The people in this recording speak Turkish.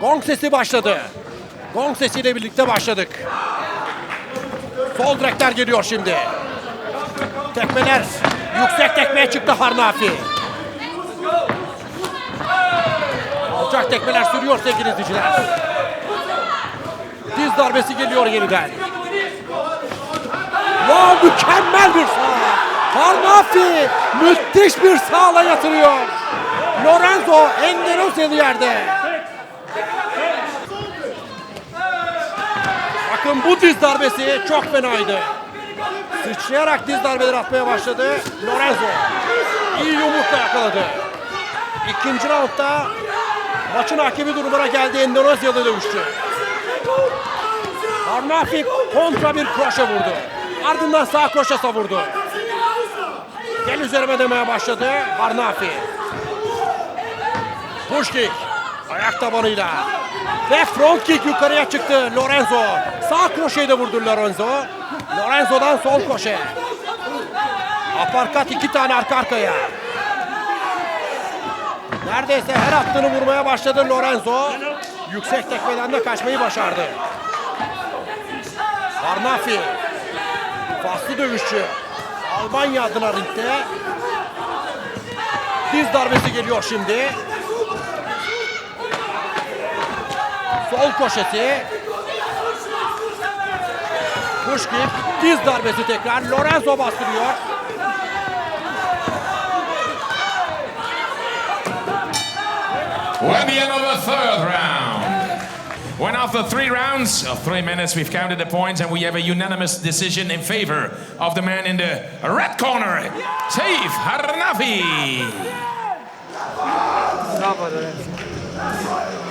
Gong sesi başladı. Gong sesiyle birlikte başladık. Sol direkler geliyor şimdi. Tekmeler. Yüksek tekmeye çıktı Harnafi. Alçak tekmeler sürüyor sevgili izleyiciler. Diz darbesi geliyor yeniden. Wow, mükemmel bir sağ. Harnafi müthiş bir sağla yatırıyor. Lorenzo Enderos'u yerde. Bakın bu diz darbesi çok fenaydı. Sıçrayarak diz darbeleri atmaya başladı. Lorenzo iyi yumrukla yakaladı. İkinci roundda maçın hakemi durumuna geldi Endonezyalı dövüşçü. Harnafi kontra bir kroşe vurdu. Ardından sağ kroşe savurdu. Gel üzerime demeye başladı Harnafi. Push kick. Ayak tabanıyla. Ve front kick yukarıya çıktı Lorenzo. Sağ kroşeyi de vurdu Lorenzo. Lorenzo'dan sol kroşe. Aparkat iki tane arka arkaya. Neredeyse her attığını vurmaya başladı Lorenzo. Yüksek tekmeden de kaçmayı başardı. Harnafi. Faslı dövüşçü. Almanya adına ringde. Diz darbesi geliyor şimdi. Sol koşesi. Push kick. Diz darbesi tekrar. Lorenzo bastırıyor. We're at the end of the third round. When after three rounds of three minutes, we've counted the points and we have a unanimous decision in favor of the man in the red corner, Saif Harnafi. Bravo Lorenzo.